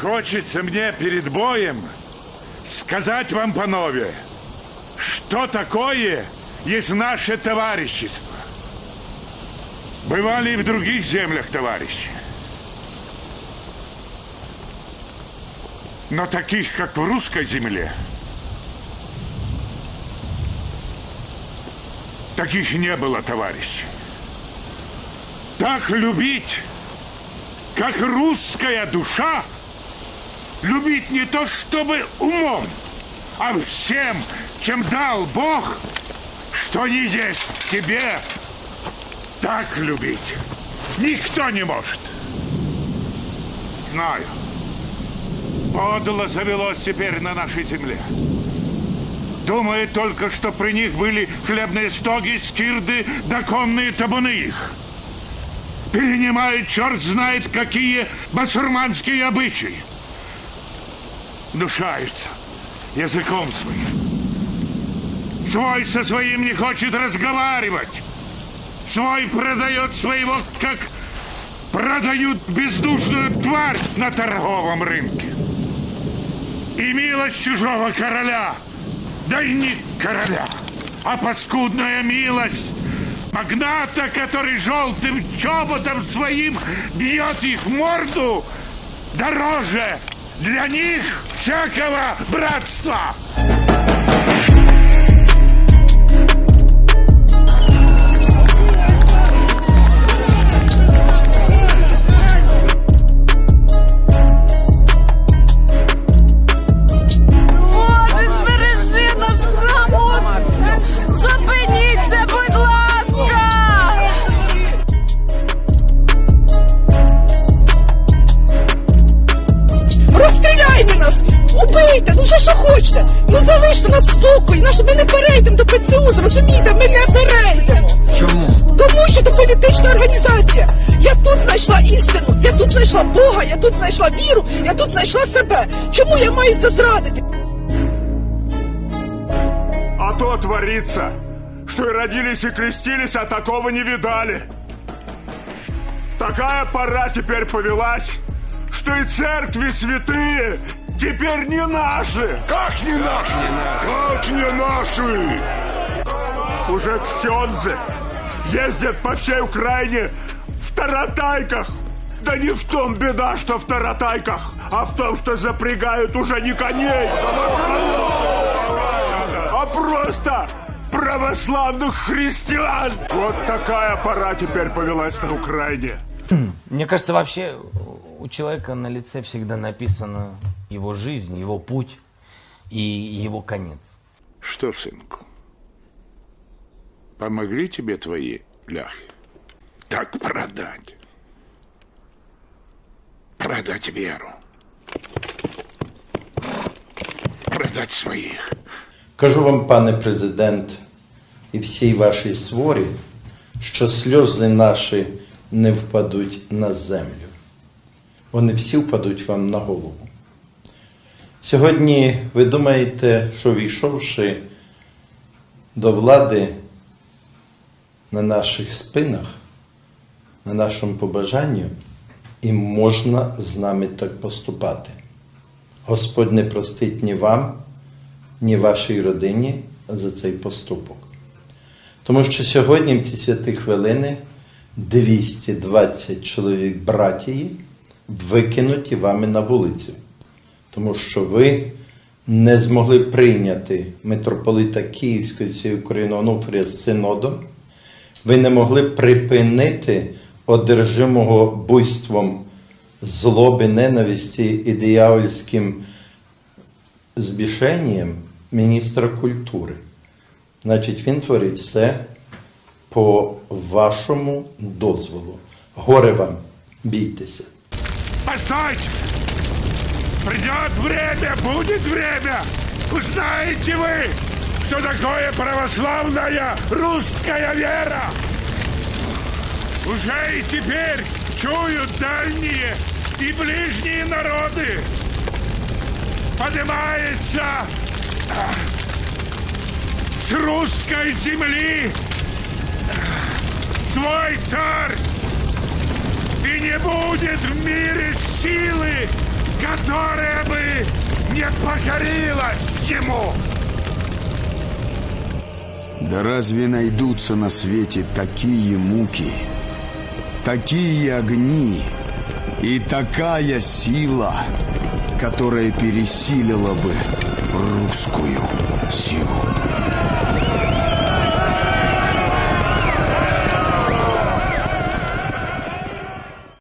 Хочется мне перед боем сказать вам, панове, что такое есть наше товарищество. Бывали и в других землях, товарищи. Но таких, как в русской земле, таких не было, товарищи. Так любить, как русская душа, любить не то чтобы умом, а всем, чем дал Бог, что не есть тебе, так любить никто не может. Знаю. Подло завелось теперь на нашей земле. Думает только, что при них были хлебные стоги, скирды, да конные табуны их. Перенимает черт знает какие басурманские обычаи. Душаются языком своим. Свой со своим не хочет разговаривать. Свой продает своего, как продают бездушную тварь на торговом рынке. И милость чужого короля, да и не короля, а паскудная милость магната, который желтым чоботом своим бьет их морду, дороже для них всякого братства. Убийте! Ну вже що хочете! Ну залиште нас спокій! Наш ми не перейдемо до ПЦУ, зрозумієте, ми не перейдемо! Чому? Тому що це політична організація. Я тут знайшла істину, я тут знайшла Бога, я тут знайшла віру, я тут знайшла себе. Чому я маю це зрадити? А то творится, что и родились, и крестились, а такого не видали. Такая пора теперь повелась, что и церкви святые теперь не наши. Как не наши? Как не наши? Уже ксензы ездят по всей Украине в таратайках. Да не в том беда, что в таратайках, а в том, что запрягают уже не коней, а просто православных христиан. Вот такая пора теперь повелась на Украине. Мне кажется, вообще у человека на лице всегда написана его жизнь, его путь и его конец. Что, сынку, помогли тебе твои ляхи? Так продать. Продать веру. Продать своих. Кажу вам, пане президент, і всій вашій сворі, що сльози наші не впадуть на землю. Вони всі впадуть вам на голову. Сьогодні ви думаєте, що війшовши до влади на наших спинах, на нашому побажанню, і можна з нами так поступати. Господь не простить ні вам, ні вашій родині за цей поступок. Тому що сьогодні в ці святі хвилини 220 чоловік братії викинуті вами на вулицю, тому що ви не змогли прийняти митрополита Київської цієї України Онуфрія з синодом, ви не могли припинити одержимого буйством злоби, ненависті і диявольським збішенням міністра культури. Значить, він творить все по вашому дозволу. Горе вам, бійтеся. Постойте! Придет время, будет время! Узнаете вы, что такое православная русская вера! Уже и теперь чуют дальние и ближние народы! Поднимается а, с русской земли свой царь! И не будет в мире силы, которая бы не покорилась ему. Да разве найдутся на свете такие муки, такие огни и такая сила, которая пересилила бы русскую силу?